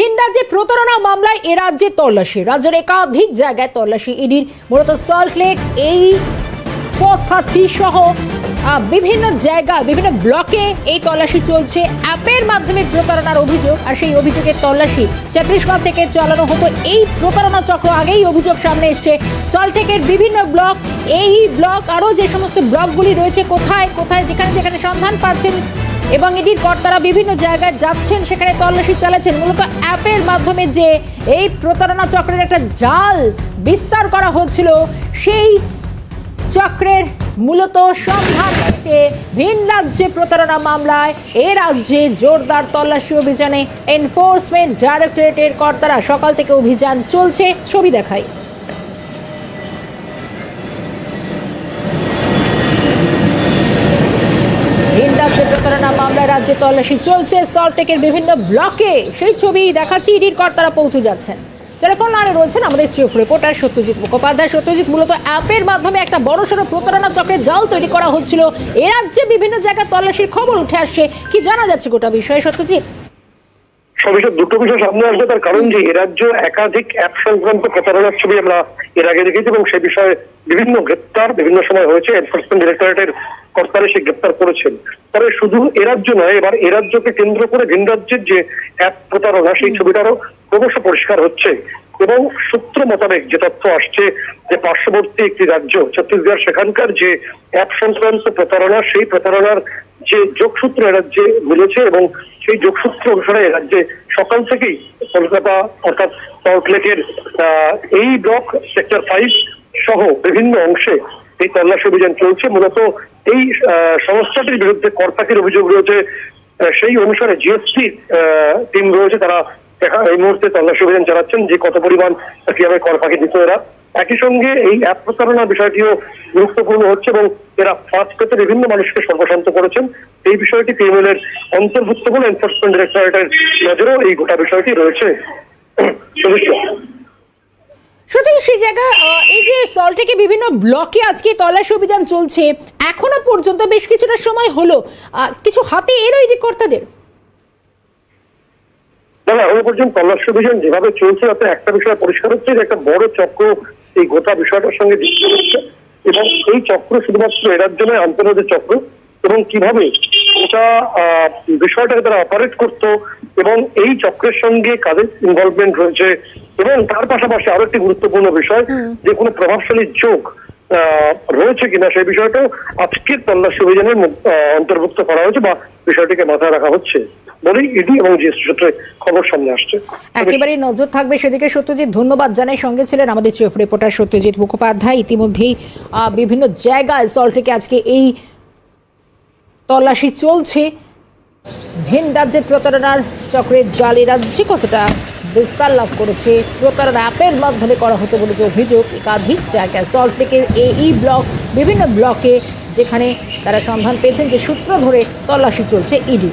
ভিন রাজ্যে প্রতারণা মামলায় এ রাজ্যে তল্লাশি। রাজ্যের একাধিক জায়গায় তল্লাশি ইডির মূলত সল্টলেক এই পথটি সহ বিভিন্ন জায়গা, বিভিন্ন ব্লকে এই তল্লাশি চলছে। অ্যাপের মাধ্যমে প্রতারণার অভিযোগ আর সেই অভিযোগের তল্লাশি ছত্তিশগড় থেকে চালানো হতো। এই প্রতারণা চক্র আগেই অভিযোগ সামনে এসছে। সল্টলেকের বিভিন্ন ব্লক, এই ব্লক আরও যে সমস্ত ব্লকগুলি রয়েছে, কোথায় কোথায়, যেখানে যেখানে সন্ধান পাচ্ছেন এবং এটির কর্তারা বিভিন্ন জায়গায় যাচ্ছেন, সেখানে তল্লাশি চালাচ্ছেন। মূলত অ্যাপের মাধ্যমে যে এই প্রতারণা চক্রের একটা জাল বিস্তার করা হচ্ছিল, সেই চক্রের মূলত সন্ধান করতে ভিন রাজ্যে প্রতারণা মামলায়, এ রাজ্যে জোরদার তল্লাশি অভিযানে এনফোর্সমেন্ট ডাইরেক্টরেটের কর্তারা সকাল থেকে অভিযান চলছে। ছবি দেখায় ভিন রাজ্যে মামলায় রাজ্যে তল্লাশি চলছে। সল্টেকের বিভিন্ন ব্লকে সেই ছবি দেখাচ্ছি, ইডির কর্তারা পৌঁছে যাচ্ছেন। টেলিফোন লাইনে রয়েছেন আমাদের চিফ রিপোর্টার সত্যজিৎ মুখোপাধ্যায়। সত্যজিৎ, মূলত অ্যাপের মাধ্যমে একটা প্রতারণা চক্রের জাল তৈরি করা হচ্ছিল। এ রাজ্যে বিভিন্ন জায়গায় তল্লাশির খবর উঠে আসছে। কি জানা যাচ্ছে গোটা বিষয়ে সত্যজিৎ? সবিশেষ দুটো বিষয় সামনে আসবে। তার কারণ যে, এ রাজ্য একাধিক অ্যাপ সংক্রান্ত প্রতারণার ছবি আমরা এর আগে দেখেছি এবং সে বিষয়ে বিভিন্ন গ্রেপ্তার বিভিন্ন সময় হয়েছে। এনফোর্সমেন্ট ডিরেক্টরেটের কর্তারে সে গ্রেপ্তার করেছেন। তবে শুধু এ রাজ্য নয় এবার এ রাজ্যকে কেন্দ্র করে ভিন রাজ্যের যে অ্যাপ প্রতারণা সেই ছবিটারও ক্রমশ পরিষ্কার হচ্ছে এবং সূত্র মোতাবেক যে তথ্য আসছে যে পার্শ্ববর্তী একটি রাজ্য ছত্তিশগড় সেখানকার যে অ্যাপ সংক্রান্ত প্রতারণা সেই প্রতারণার যে যোগসূত্র রাজ্যে মিলেছে এবং সেই যোগসূত্র অনুসারে রাজ্যে সকাল থেকেই কলকাতা অর্থাৎ সল্টলেকের আহ, এই ব্লক সেক্টর ফাইভ সহ বিভিন্ন অংশে এই তল্লাশি অভিযান চলছে। মূলত এই সংস্থাটির বিরুদ্ধে কর্তাকের অভিযোগ রয়েছে সেই অনুসারে জিএসটি টিম রয়েছে। তারা এই মুহূর্তে তল্লাশি অভিযান চালাচ্ছেন যে কত পরিমাণ কীভাবে কর ফাঁকি দিত এরা। একই সঙ্গে এই অ্যাপ প্রতারণার বিষয়টিও গুরুত্বপূর্ণ হচ্ছে এবং এরা ফার্স্ট পেতে বিভিন্ন মানুষকে সর্বশান্ত করেছেন। এই বিষয়টি এর অন্তর্ভুক্ত বলে এনফোর্সমেন্ট ডিরেক্টরেটের নজরেও এই গোটা বিষয়টি রয়েছে। সেই জায়গায় আহ, এই যে সল্টেকে বিভিন্ন ব্লকে আজকে তল্লাশি অভিযান চলছে এখনও পর্যন্ত বেশ কিছুটা সময় হলো। কিছু হাতে এলো ইডি কর্তাদের পর্যন্ত তল্লাশি অভিযান যেভাবে চলছে তাতে একটা বিষয় পরিষ্কার হচ্ছে যে একটা বড় চক্র এই গোটা বিষয়টার সঙ্গে যুক্ত হচ্ছে এবং এই চক্র শুধুমাত্র এরার জন্য চক্র এবং কীভাবে ওটা বিষয়টাকে তারা অপারেট করতো এবং এই চক্রের সঙ্গে কাদের ইনভলভমেন্ট রয়েছে এবং তার পাশাপাশি আরও একটি গুরুত্বপূর্ণ বিষয় যে কোনো প্রভাবশালী যোগ রয়েছে কিনা সেই বিষয়টাও আজকের তল্লাশি অভিযানের অন্তর্ভুক্ত করা হয়েছে বা বিষয়টিকে মাথায় রাখা হচ্ছে বলেই ইডি এবং জিএসটি সূত্রে খবর সামনে আসছে। একেবারেই নজর থাকবে সেদিকে। সত্যজিৎ ধন্যবাদ জানাই। সঙ্গে ছিলেন আমাদের চিফ রিপোর্টার সত্যজিৎ মুখোপাধ্যায়। ইতিমধ্যেই আহ, বিভিন্ন জায়গায় সল্টলেকে আজকে এই তল্লাশি চলছে। ভিন রাজ্যের প্রতারণার চক্রের জালি রাজ্যে কতটা বিস্তার লাভ করেছে, প্রতারণা অ্যাপের মাধ্যমে করা হতো বলে যে অভিযোগ, একাধিক জায়গায়। সল্টলেকের এই ব্লক, বিভিন্ন ব্লকে যেখানে তারা সন্ধান পেয়েছেন যে সূত্র ধরে তল্লাশি চলছে ইডি।